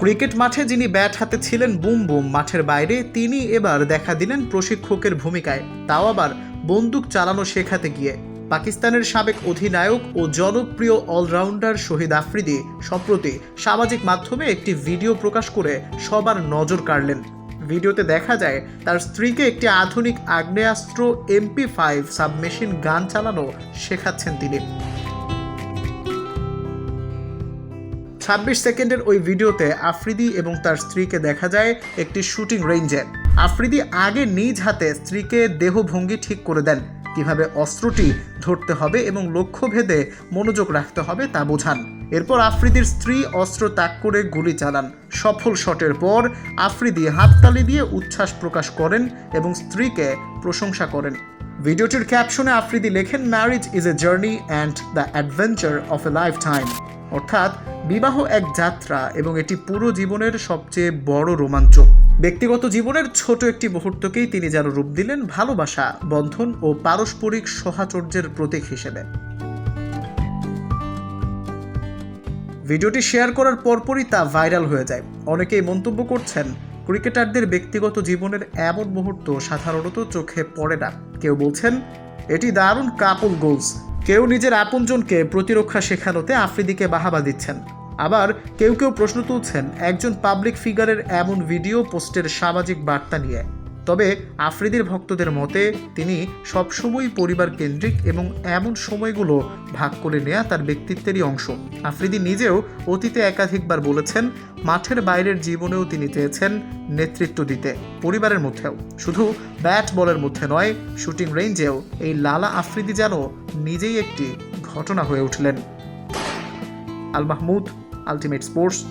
Cricket মাঠে যিনি bat হাতে ছিলেন, বুম বুম। মাঠের বাইরে তিনি এবার দেখা দিলেন প্রশিক্ষকের ভূমিকায়। তাও আবার বন্দুক চালানো শেখাতে গিয়ে। পাকিস্তানের সাবেক অধিনায়ক ও জনপ্রিয় অলরাউন্ডার শহীদ আফ্রিদি সম্প্রতি সামাজিক মাধ্যমে একটি ভিডিও প্রকাশ করে সবার নজর কাড়লেন। ভিডিওতে দেখা যায়, তার স্ত্রীকে একটি আধুনিক আগ্নেয়াস্ত্র এমপি ফাইভ সাবমেশিন গান চালানো শেখাচ্ছেন তিনি। ছাব্বিশ সেকেন্ডের ওই ভিডিওতে আফ্রিদি এবং তার স্ত্রীকে দেখা যায় একটি শুটিং রেঞ্জে। আফ্রিদি আগে নিজ হাতে স্ত্রীকে দেহভঙ্গি ঠিক করে দেন। কীভাবে অস্ত্রটি ধরতে হবে এবং লক্ষ্য ভেদে মনোযোগ রাখতে হবে তা বোঝান। এরপর আফ্রিদির স্ত্রী অস্ত্র ত্যাগ করে গুলি চালান। সফল শটের পর আফ্রিদি হাততালি দিয়ে উচ্ছ্বাস প্রকাশ করেন এবং স্ত্রীকে প্রশংসা করেন। ভিডিওটির ক্যাপশনে আফ্রিদি লেখেন marriage is a journey and the adventure of a lifetime অর্থাৎ, বিবাহ এক যাত্রা এবং এটি পুরো জীবনের সবচেয়ে বড় রোমাঞ্চ। ব্যক্তিগত জীবনের ছোট একটি মুহূর্তকেই তিনি যেন রূপ দিলেন ভালোবাসা, বন্ধন ও পারস্পরিক সহাচর্যের প্রতীক হিসেবে। ভিডিওটি শেয়ার করার পরপরই তা ভাইরাল হয়ে যায়। অনেকেই মন্তব্য করছেন ক্রিকেটারদের ব্যক্তিগত জীবনের এমন মুহূর্ত সাধারণত চোখে পড়ে না। কেউ বলছেন, এটি দারুণ কাপল গোলস। কেউ নিজের আপনজনকে প্রতিরক্ষা শেখানোতে আফ্রিদিকে বাহাবা দিচ্ছেন। আবার কেউ কেউ প্রশ্ন তুলছেন, একজন পাবলিক ফিগারের এমন ভিডিও পোস্টের সামাজিক বার্তা নিয়ে। তবে আফ্রিদির ভক্তদের মতে তিনি সবসময় পরিবার কেন্দ্রিক এবং এমন সময়গুলো ভাগ করে নেয়া তার ব্যক্তিত্বেরই অংশ। আফ্রিদি নিজেও অতীতে একাধিকবার বলেছেন, মাঠের বাইরের জীবনেও তিনি চেয়েছেন নেতৃত্ব দিতে, পরিবারের মধ্যেও। শুধু ব্যাট বলের মধ্যে নয়, শুটিং রেঞ্জেও এই লালা আফ্রিদি যেন নিজেই একটি ঘটনা হয়ে উঠলেন। Al Mahmud, ultimate sports.